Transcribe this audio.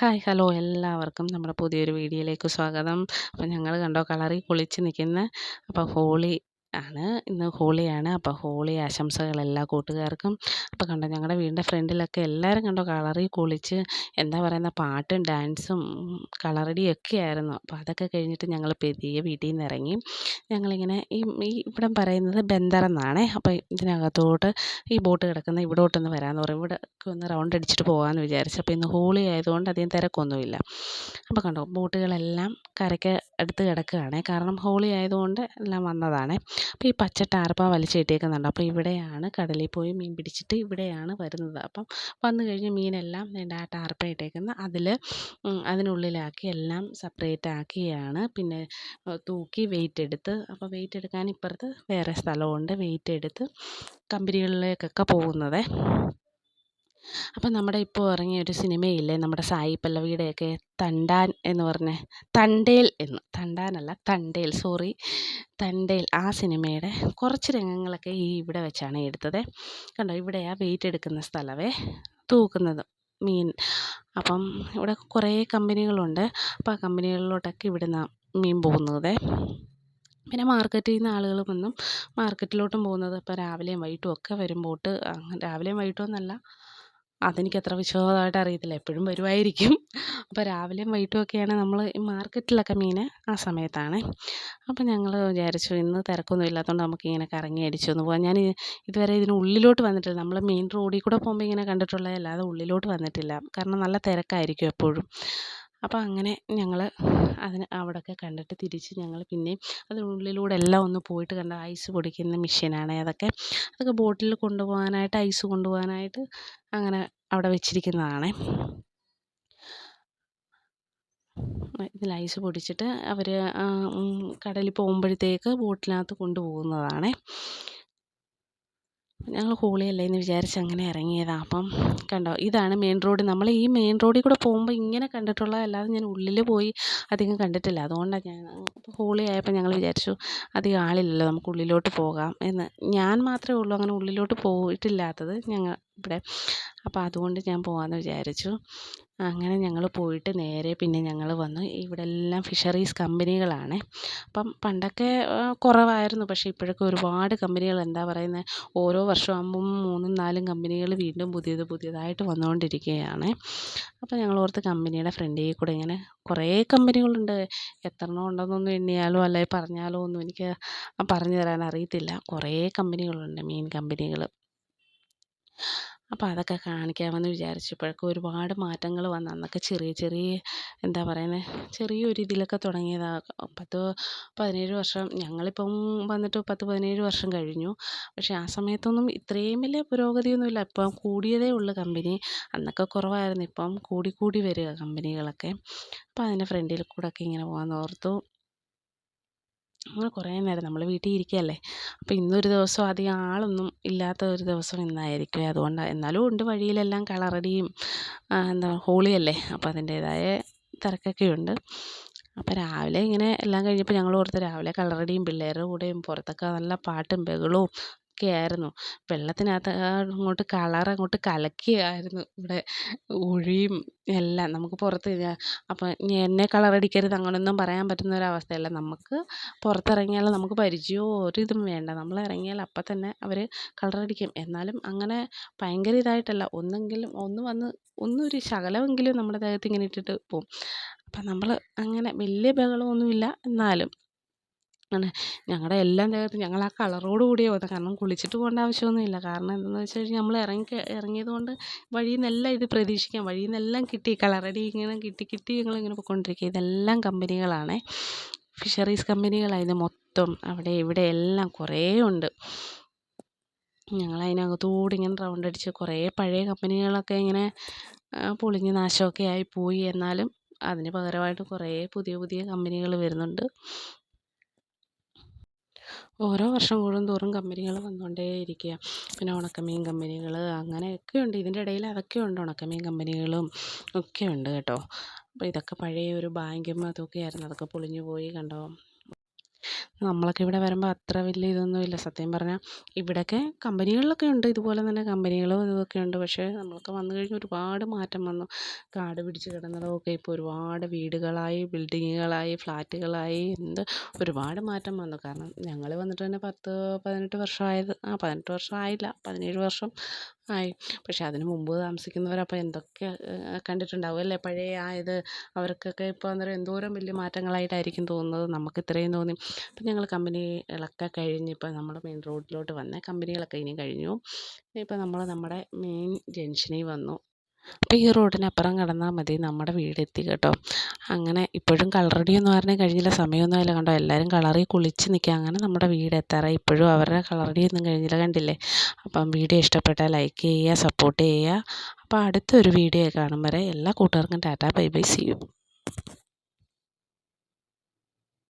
Hi hello എല്ലാവർക്കും നമ്മുടെ പുതിയൊരു വീഡിയോയിലേക്ക് സ്വാഗതം. അപ്പോൾ ഞങ്ങൾ കണ്ടോ കളറിൽ കുളിച്ച് നിൽക്കുന്ന അപ്പോൾ ഹോളി ആണ്. ഇന്ന് ഹോളിയാണ്. അപ്പോൾ ഹോളി ആശംസകൾ എല്ലാ കൂട്ടുകാർക്കും. അപ്പോൾ കണ്ടോ ഞങ്ങളുടെ വീടിന്റെ ഫ്രണ്ടിലൊക്കെ എല്ലാവരും കണ്ടോ കളറി കുളിച്ച് എന്താ പറയുന്ന പാട്ടും ഡാൻസും കളറടിയൊക്കെ ആയിരുന്നു അപ്പോൾ അതൊക്കെ കഴിഞ്ഞിട്ട് ഞങ്ങൾ പെരിയ വീട്ടിൽ നിന്ന് ഇറങ്ങി ഞങ്ങളിങ്ങനെ ഈ ഈ ഇവിടം പറയുന്നത് ബന്ദർ എന്നാണേ അപ്പോൾ ഇതിനകത്തോട്ട് ഈ ബോട്ട് കിടക്കുന്ന ഇവിടോട്ടൊന്ന് വരാമെന്ന് പറയും. ഇവിടെ ഒന്ന് റൗണ്ട് അടിച്ചിട്ട് പോകാമെന്ന് വിചാരിച്ചു. അപ്പോൾ ഇന്ന് ഹോളി ആയതുകൊണ്ട് അധികം തിരക്കൊന്നുമില്ല. അപ്പോൾ കണ്ടോ ബോട്ടുകളെല്ലാം കരയ്ക്ക് അടുത്ത് കിടക്കുകയാണ്. കാരണം ഹോളി ആയതുകൊണ്ട് എല്ലാം വന്നതാണ്. അപ്പോൾ ഈ പച്ച ടാർപ്പ വലിച്ച് കെട്ടിയേക്കുന്നുണ്ട് അപ്പോൾ ഇവിടെയാണ് കടലിൽ പോയി മീൻ പിടിച്ചിട്ട് ഇവിടെയാണ് വരുന്നത്. അപ്പം വന്നു കഴിഞ്ഞ് മീനെല്ലാം വേണ്ട ആ ടാർപ്പ ഇട്ടേക്കുന്ന. അതിൽ അതിനുള്ളിലാക്കി എല്ലാം സെപ്പറേറ്റ് ആക്കിയാണ്. പിന്നെ തൂക്കി വെയിറ്റ് എടുത്ത് അപ്പോൾ വെയിറ്റ് എടുക്കാൻ ഇപ്പുറത്ത് വേറെ സ്ഥലമുണ്ട്. വെയിറ്റ് എടുത്ത് കമ്പനികളിലേക്കൊക്കെ പോകുന്നത്. അപ്പം നമ്മുടെ ഇപ്പോൾ ഇറങ്ങിയ ഒരു സിനിമയില്ലേ നമ്മുടെ സായി പല്ലവിയുടെയൊക്കെ തണ്ടാൻ എന്ന് പറഞ്ഞ തണ്ടേൽ എന്ന് തണ്ടാനല്ല തണ്ടേൽ സോറി തണ്ടേൽ ആ സിനിമയുടെ കുറച്ച് രംഗങ്ങളൊക്കെ ഈ ഇവിടെ വെച്ചാണ് എടുത്തത്. കണ്ടോ ഇവിടെ ആ വെയിറ്റ് എടുക്കുന്ന സ്ഥലമേ തൂക്കുന്നത് മീൻ. അപ്പം ഇവിടെ കുറേ കമ്പനികളുണ്ട്. അപ്പോൾ ആ കമ്പനികളിലോട്ടൊക്കെ ഇവിടെ മീൻ പോകുന്നത്. പിന്നെ മാർക്കറ്റിൽ നിന്ന് ആളുകൾ വന്നും മാർക്കറ്റിലോട്ടും പോകുന്നത്. ഇപ്പോൾ രാവിലെയും വൈകിട്ടും ഒക്കെ വരും ബോട്ട് രാവിലെയും വൈകിട്ടും എന്നല്ല അതെനിക്കത്ര വിശദമായിട്ട് അറിയത്തില്ല. എപ്പോഴും വരുമായിരിക്കും അപ്പോൾ രാവിലെയും വൈകിട്ടും ഒക്കെയാണ് നമ്മൾ ഈ മാർക്കറ്റിലൊക്കെ മീൻ ആ സമയത്താണ്. അപ്പോൾ ഞങ്ങൾ വിചാരിച്ചു ഇന്ന് തിരക്കൊന്നും ഇല്ലാത്തതുകൊണ്ട് നമുക്കിങ്ങനെ കറങ്ങി അടിച്ചൊന്ന് പോകാം ഞാൻ ഇതുവരെ ഇതിന് ഉള്ളിലോട്ട് വന്നിട്ടില്ല. നമ്മൾ മെയിൻ റോഡിൽ കൂടെ പോകുമ്പോൾ ഇങ്ങനെ കണ്ടിട്ടുള്ളതല്ലാതെ ഉള്ളിലോട്ട് വന്നിട്ടില്ല. കാരണം നല്ല തിരക്കായിരിക്കും എപ്പോഴും. അപ്പോൾ അങ്ങനെ ഞങ്ങൾ അതിന് അവിടെയൊക്കെ കണ്ടിട്ട് തിരിച്ച് ഞങ്ങൾ പിന്നെയും അതിനുള്ളിലൂടെ എല്ലാം ഒന്ന് പോയിട്ട് കണ്ട ഐസ് പൊടിക്കുന്ന മെഷീനാണ് അതൊക്കെ. അതൊക്കെ ബോട്ടിൽ കൊണ്ടുപോകാനായിട്ട് ഐസ് കൊണ്ടുപോകാനായിട്ട് അങ്ങനെ അവിടെ വെച്ചിരിക്കുന്നതാണ്. ഇതിൽ ഐസ് പൊടിച്ചിട്ട് അവർ കടലിൽ പോകുമ്പോഴത്തേക്ക് ബോട്ടിനകത്ത് കൊണ്ടുപോകുന്നതാണ്. ഞങ്ങൾ ഹോളിയല്ലേ എന്ന് വിചാരിച്ച് അങ്ങനെ ഇറങ്ങിയതാണ് അപ്പം കണ്ടോ ഇതാണ് മെയിൻ റോഡ് നമ്മൾ ഈ മെയിൻ റോഡിൽ കൂടെ പോകുമ്പോൾ ഇങ്ങനെ കണ്ടിട്ടുള്ള കണ്ടിട്ടുള്ളതല്ലാതെ ഞാൻ ഉള്ളിൽ പോയി അധികം കണ്ടിട്ടില്ല. അതുകൊണ്ടാണ് ഞാൻ ഹോളി ആയപ്പോൾ ഞങ്ങൾ വിചാരിച്ചു അധികം ആളില്ലല്ലോ നമുക്ക് ഉള്ളിലോട്ട് പോകാം എന്ന്. ഞാൻ മാത്രമേ ഉള്ളൂ അങ്ങനെ ഉള്ളിലോട്ട് പോയിട്ടില്ലാത്തത്. ഞങ്ങൾ ഇവിടെ അപ്പോൾ അതുകൊണ്ട് ഞാൻ പോകാമെന്ന് വിചാരിച്ചു. അങ്ങനെ ഞങ്ങൾ പോയിട്ട് നേരെ പിന്നെ ഞങ്ങൾ വന്നു. ഇവിടെ എല്ലാം ഫിഷറീസ് കമ്പനികളാണ്. അപ്പം പണ്ടൊക്കെ കുറവായിരുന്നു. പക്ഷേ ഇപ്പോഴൊക്കെ ഒരുപാട് കമ്പനികൾ എന്താ പറയുന്നത് ഓരോ വർഷമാകുമ്പം മൂന്നും നാലും കമ്പനികൾ വീണ്ടും പുതിയത് പുതിയതായിട്ട് വന്നുകൊണ്ടിരിക്കുകയാണ് അപ്പോൾ ഞങ്ങൾ ഓർത്ത് കമ്പനിയുടെ ഫ്രണ്ടിൽ കൂടെ ഇങ്ങനെ കുറേ കമ്പനികളുണ്ട്. എത്രണ്ണം ഉണ്ടെന്നൊന്നും എണ്ണിയാലോ അല്ലെങ്കിൽ പറഞ്ഞാലോ ഒന്നും എനിക്ക് പറഞ്ഞു തരാൻ അറിയത്തില്ല. കുറേ കമ്പനികളുണ്ട് മീൻ കമ്പനികൾ അപ്പോൾ അതൊക്കെ കാണിക്കാമെന്ന് വിചാരിച്ചപ്പോഴൊക്കെ ഒരുപാട് മാറ്റങ്ങൾ വന്നു അന്നൊക്കെ ചെറിയ ചെറിയ എന്താ പറയുന്നത് ചെറിയൊരു ഇതിലൊക്കെ തുടങ്ങിയതാണ് പത്ത് പതിനേഴ് വർഷം ഞങ്ങളിപ്പം വന്നിട്ട് പത്ത് പതിനേഴ് വർഷം കഴിഞ്ഞു. പക്ഷേ ആ സമയത്തൊന്നും ഇത്രയും വലിയ പുരോഗതിയൊന്നുമില്ല. ഇപ്പം കൂടിയതേ ഉള്ളൂ കമ്പനി. അന്നൊക്കെ കുറവായിരുന്നു. ഇപ്പം കൂടി കൂടി വരിക കമ്പനികളൊക്കെ. അപ്പോൾ അതിന്റെ ഫ്രണ്ടിൽ കൂടെ ഒക്കെ ഇങ്ങനെ പോകാമെന്ന് ഓർത്തു. അങ്ങനെ കുറേ നേരം നമ്മൾ വീട്ടിൽ ഇരിക്കുകയല്ലേ? അപ്പോൾ ഇന്നൊരു ദിവസം അധികം ആളൊന്നും ഇല്ലാത്ത ഒരു ദിവസം ഇന്നായിരിക്കും. അതുകൊണ്ട് എന്നാലും ഉണ്ട് വഴിയിലെല്ലാം കളറടിയും എന്താ ഹോളിയല്ലേ? അപ്പോൾ അതിന്റേതായ തിരക്കൊക്കെ ഉണ്ട് അപ്പോൾ രാവിലെ ഇങ്ങനെ എല്ലാം കഴിഞ്ഞപ്പോൾ ഞങ്ങൾ ഓർത്ത് രാവിലെ കളറടിയും പിള്ളേരുടെ കൂടെയും പുറത്തൊക്കെ നല്ല പാട്ടും ബഹളവും ഒക്കെയായിരുന്നു വെള്ളത്തിനകത്ത് അങ്ങോട്ട് കളർ അങ്ങോട്ട് കലക്കിയായിരുന്നു. ഇവിടെ ഒഴിയും എല്ലാം നമുക്ക് പുറത്ത് അപ്പം എന്നെ കളറടിക്കരുത് അങ്ങനൊന്നും പറയാൻ പറ്റുന്ന ഒരവസ്ഥയല്ല നമുക്ക് പുറത്തിറങ്ങിയാൽ നമുക്ക് പരിചയമോ ഒരിതും വേണ്ട. നമ്മൾ ഇറങ്ങിയാൽ അപ്പം തന്നെ അവർ കളറടിക്കും എന്നാലും അങ്ങനെ ഭയങ്കര ഇതായിട്ടല്ല. ഒന്നെങ്കിലും ഒന്ന് വന്ന് ഒന്നൊരു ശകലമെങ്കിലും നമ്മുടെ ദേഹത്ത് ഇങ്ങനെ ഇട്ടിട്ട് പോകും അപ്പം നമ്മൾ അങ്ങനെ വലിയ ബഹളമൊന്നുമില്ല. എന്നാലും ആണ്. ഞങ്ങളുടെ എല്ലാം ദേഹത്തും ഞങ്ങൾ ആ കളറോട് കൂടിയാണ് പോകുന്നത് കാരണം കുളിച്ചിട്ട് പോകേണ്ട ആവശ്യമൊന്നുമില്ല. കാരണം എന്താണെന്ന് വെച്ച് കഴിഞ്ഞാൽ നമ്മൾ ഇറങ്ങി ഇറങ്ങിയത് കൊണ്ട് വഴിയിൽ നിന്നെല്ലാം ഇത് പ്രതീക്ഷിക്കാം. വഴിയിൽ നിന്നെല്ലാം കിട്ടി കളറടി ഇങ്ങനെ കിട്ടി കിട്ടി ഞങ്ങളിങ്ങനെ പോയിക്കൊണ്ടിരിക്കുക ഇതെല്ലാം കമ്പനികളാണ്. ഫിഷറീസ് കമ്പനികളാണ് ഇത് മൊത്തം അവിടെ ഇവിടെ എല്ലാം കുറേ ഉണ്ട്. ഞങ്ങൾ അതിനകത്തൂടെ ഇങ്ങനെ റൗണ്ട് അടിച്ച് കുറേ പഴയ കമ്പനികളൊക്കെ ഇങ്ങനെ പൊളിഞ്ഞ് നാശമൊക്കെ ആയി പോയി. എന്നാലും അതിന് പകരമായിട്ട് കുറേ പുതിയ പുതിയ കമ്പനികൾ വരുന്നുണ്ട്. ഓരോ വർഷം കൂടുന്തോറും കമ്പനികൾ വന്നുകൊണ്ടേ ഇരിക്കുക പിന്നെ ഉണക്കമീൻ കമ്പനികൾ അങ്ങനെയൊക്കെ ഉണ്ട് ഇതിന്റെ ഇടയിൽ അതൊക്കെ ഉണ്ട് ഉണക്കമീൻ കമ്പനികളും ഒക്കെ ഉണ്ട് കേട്ടോ. അപ്പോൾ ഇതൊക്കെ പഴയ ഒരു ബാങ്കും അതൊക്കെ ആയിരുന്നു. അതൊക്കെ പൊളിഞ്ഞു പോയി കണ്ടോ? നമ്മളൊക്കെ ഇവിടെ വരുമ്പോൾ അത്ര വലിയ ഇതൊന്നുമില്ല സത്യം പറഞ്ഞാൽ ഇവിടെയൊക്കെ കമ്പനികളിലൊക്കെ ഉണ്ട്. ഇതുപോലെ തന്നെ കമ്പനികളും ഇതൊക്കെ ഉണ്ട്. പക്ഷേ നമ്മളൊക്കെ വന്നു കഴിഞ്ഞ് ഒരുപാട് മാറ്റം വന്നു. കാട് പിടിച്ച് കിടന്നതൊക്കെ ഇപ്പോൾ ഒരുപാട് വീടുകളായി ബിൽഡിങ്ങുകളായി ഫ്ലാറ്റുകളായി എന്ത് ഒരുപാട് മാറ്റം വന്നു. കാരണം ഞങ്ങൾ വന്നിട്ട് തന്നെ പത്ത് പതിനെട്ട് വർഷമായത് ആ പതിനെട്ട് വർഷം ആയില്ല പതിനേഴ് വർഷം ആയി. പക്ഷേ അതിന് മുമ്പ് താമസിക്കുന്നവരപ്പോൾ എന്തൊക്കെ കണ്ടിട്ടുണ്ടാവും അല്ലേ? പഴയ ആ ഇത് അവർക്കൊക്കെ ഇപ്പോൾ അന്നേരം എന്തോരം വലിയ മാറ്റങ്ങളായിട്ടായിരിക്കും തോന്നുന്നത് നമുക്ക് ഇത്രയും തോന്നി. അപ്പം ഞങ്ങൾ കമ്പനികളൊക്കെ കഴിഞ്ഞ് ഇപ്പം നമ്മൾ മെയിൻ റോഡിലോട്ട് വന്നേ കമ്പനികളൊക്കെ ഇനി കഴിഞ്ഞു. ഇപ്പം നമ്മൾ നമ്മുടെ മെയിൻ ജംഗ്ഷനിൽ വന്നു. അപ്പോൾ ഈ റോഡിനപ്പുറം കടന്നാൽ മതി നമ്മുടെ വീടെത്തി കേട്ടോ. അങ്ങനെ ഇപ്പോഴും കളറടിയൊന്നും പറഞ്ഞാൽ കഴിഞ്ഞില്ല സമയമൊന്നും ആയില്ല. കണ്ടോ എല്ലാവരും കളറി കുളിച്ച് നിൽക്കുക. അങ്ങനെ നമ്മുടെ വീട് എത്താറായി. ഇപ്പോഴും അവരുടെ കളറടിയൊന്നും കഴിഞ്ഞില്ല കണ്ടില്ലേ? അപ്പം വീഡിയോ ഇഷ്ടപ്പെട്ടാൽ ലൈക്ക് ചെയ്യുക സപ്പോർട്ട് ചെയ്യുക. അപ്പോൾ അടുത്തൊരു വീഡിയോ കാണും വരെ എല്ലാ കൂട്ടുകാർക്കും tata bye bye see you.